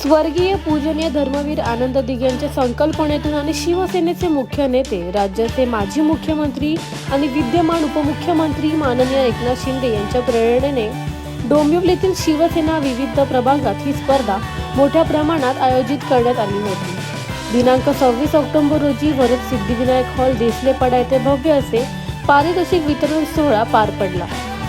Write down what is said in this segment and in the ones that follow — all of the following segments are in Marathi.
स्वर्गीय पूजनीय धर्मवीर आनंद दिघे यांच्या संकल्पनेतून आणि शिवसेनेचे मुख्य नेते राज्याचे माजी मुख्यमंत्री आणि विद्यमान उपमुख्यमंत्री माननीय एकनाथ शिंदे यांच्या प्रेरणेने डोंबिवलीतील शिवसेना विविध प्रभागात ही स्पर्धा मोठ्या प्रमाणात आयोजित करण्यात आली होती. दिनांक सव्वीस ऑक्टोबर रोजी वरद सिद्धिविनायक हॉल देसलेपाडा येथे भव्य असे पारितोषिक वितरण सोहळा पार पडला.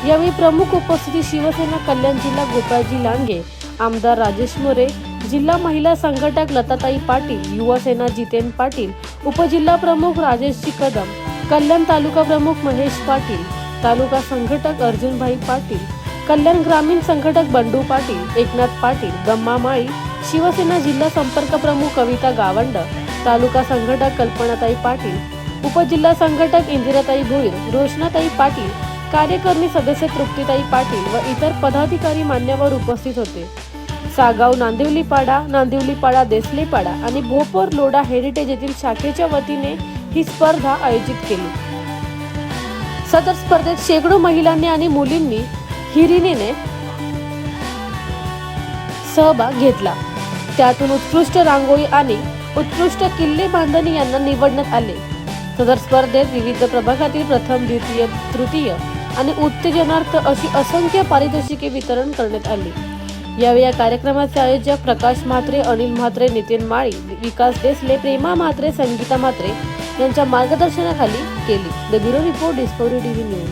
यावेळी प्रमुख उपस्थिती शिवसेना कल्याण जिल्हा गोपाळजी लांडगे आमदार राजेश मोरे जिल्हा महिला संघटक लताताई पाटील युवासेना जितेन पाटील उपजिल्हा प्रमुख राजेशजी कदम कल्याण तालुका प्रमुख महेश पाटील तालुका संघटक अर्जुनभाई पाटील कल्याण ग्रामीण संघटक बंडू पाटील एकनाथ पाटील गम्मा माळी शिवसेना जिल्हा संपर्क प्रमुख कविता गावंड तालुका संघटक कल्पनाताई पाटील उपजिल्हा संघटक इंदिराताई भोईर रोशनाताई पाटील कार्यकारिणी सदस्य तृप्तीताई पाटील व इतर पदाधिकारी मान्यवर उपस्थित होते. सागाव नांदिवलीपाडा नांदिवलीपाडा देसलेपाडा आणि भोपर लोडा हेरिटेज येथील शाखेच्या वतीने ही स्पर्धा आयोजित केली. सदर स्पर्धेत शेकडो महिलांनी आणि मुलींनी हिरिणीने सहभाग घेतला. त्यातून उत्कृष्ट रांगोळी आणि उत्कृष्ट किल्ले बांधणी यांना निवडण्यात आले. सदर स्पर्धेत विविध प्रभागातील प्रथम द्वितीय तृतीय आणि उत्तेजनार्थ अशी असंख्य पारितोषिके वितरण करण्यात आली. यावेळी या कार्यक्रमाचे आयोजक प्रकाश म्हात्रे अनिल म्हात्रे नितीन माळी विकास देसले प्रेमा म्हात्रे संगीता म्हात्रे यांच्या मार्गदर्शनाखाली केली. The bureau report Discovery TV news.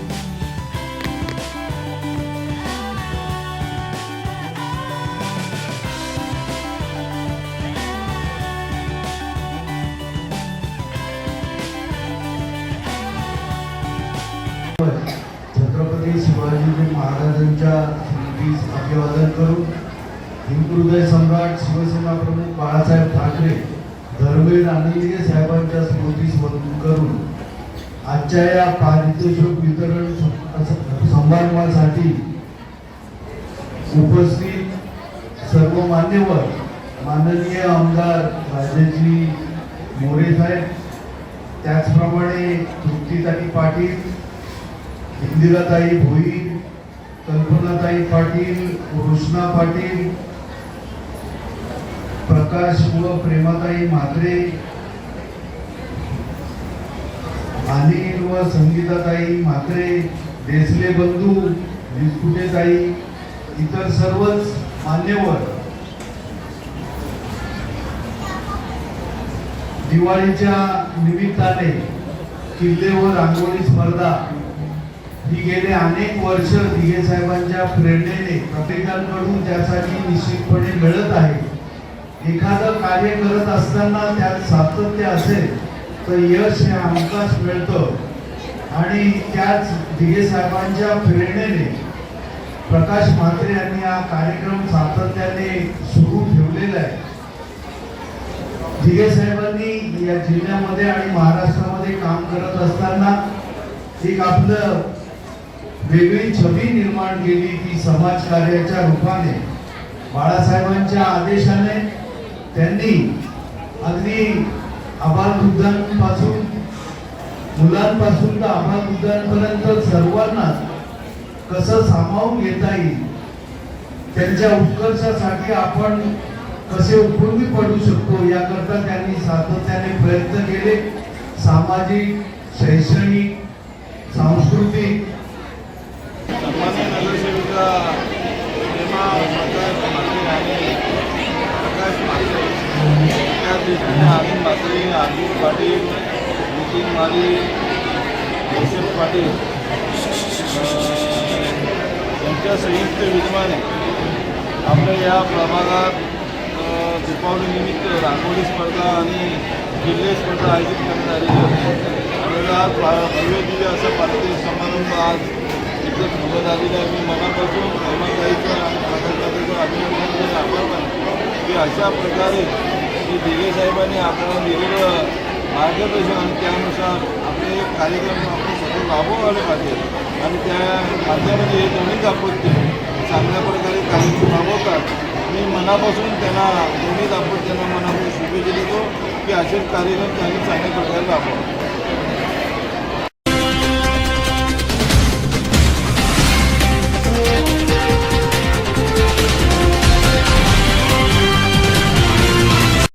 Chhatrapati Shivaji महाराजांच्या स्मृतीस अभिवादन करून हिंदुहृदय सम्राट शिवसेना प्रमुख बाळासाहेब ठाकरे धर्मवीर आनंदीय साहेबांच्या स्मृतीस वंदन करून आजच्या या पारितोषिक वितरण समारंभासाठी उपस्थित सर्व मान्यवर माननीय आमदार राजेजी मोरे साहेब त्याचप्रमाणे तृप्तीताई पाटील इंदिराताई भोईर कल्पनाताई पाटील कृष्णा पाटील प्रकाश व प्रेमाताई म्हात्रे अनिल व संगीताताई म्हात्रे देसले बंधू विस्कुटेताई इतर सर्वच मान्यवर. दिवाळीच्या निमित्ताने किल्ले व रांगोळी स्पर्धा ही गेले अनेक वर्ष दिघे साहेबांच्या प्रेरणेने प्रत्येकांकडून त्यासाठी निश्चितपणे मिळत आहे. एखादं कार्य करत असताना त्यात सातत्य असेल तर यश हे हमखास मिळतं. आणि त्याच दिघे साहेबांच्या प्रेरणेने प्रकाश म्हात्रे यांनी हा कार्यक्रम सातत्याने सुरू ठेवलेला आहे. दिघे साहेबांनी या जिल्ह्यामध्ये आणि महाराष्ट्रामध्ये काम करत असताना एक आपलं वेगळी छबी निर्माण केली ती समाजकार्याच्या रूपाने. बाळासाहेबांच्या आदेशाने त्यांनी अगदी आबालवृद्धांपासून मुलांपासून तर आबालवृद्धांपर्यंत सर्वांना कसं सामावून घेता येईल त्यांच्या उत्कर्षासाठी आपण कसे उपयोगी पडू शकतो याकरता त्यांनी सातत्याने प्रयत्न केले. सामाजिक शैक्षणिक सांस्कृतिक सन्मान्य नगरसेविका प्रेमा प्रकाश म्हात्रे आणि प्रकाश म्हात्रे त्या दृष्टीने अनिल म्हात्रे अनिल पाटील नितीन माली जोसेफ पाटील. यांच्या संयुक्त विद्यमाने आपल्या या प्रभागात दीपावलीनिमित्त रांगोळी स्पर्धा आणि जिल्हे स्पर्धा आयोजित करण्यात आलेली होती भव्य दिव्य असा पारितोषिक समारंभ आज इथं थांबत आलेला आहे. मी मनापासून हेमंताईचं आणि प्रकाशदादाचं अभिनंदन आभार मानतो की अशा प्रकारे की दिघे साहेबांनी आपल्याला दिलेलं मार्गदर्शन आणि त्यानुसार आपले कार्यक्रम आपण सतत राबवायला पाहिजे. आणि त्या माध्यमामध्ये हे दोन्ही दाम्पत्य चांगल्या प्रकारे कार्यक्रम राबवतात. मी मनापासून त्यांना दोन्ही दाम्पत्यांना मनापासून शुभेच्छा देतो की असेच कार्यक्रम त्यांनी चांगल्या प्रकारे राबवा.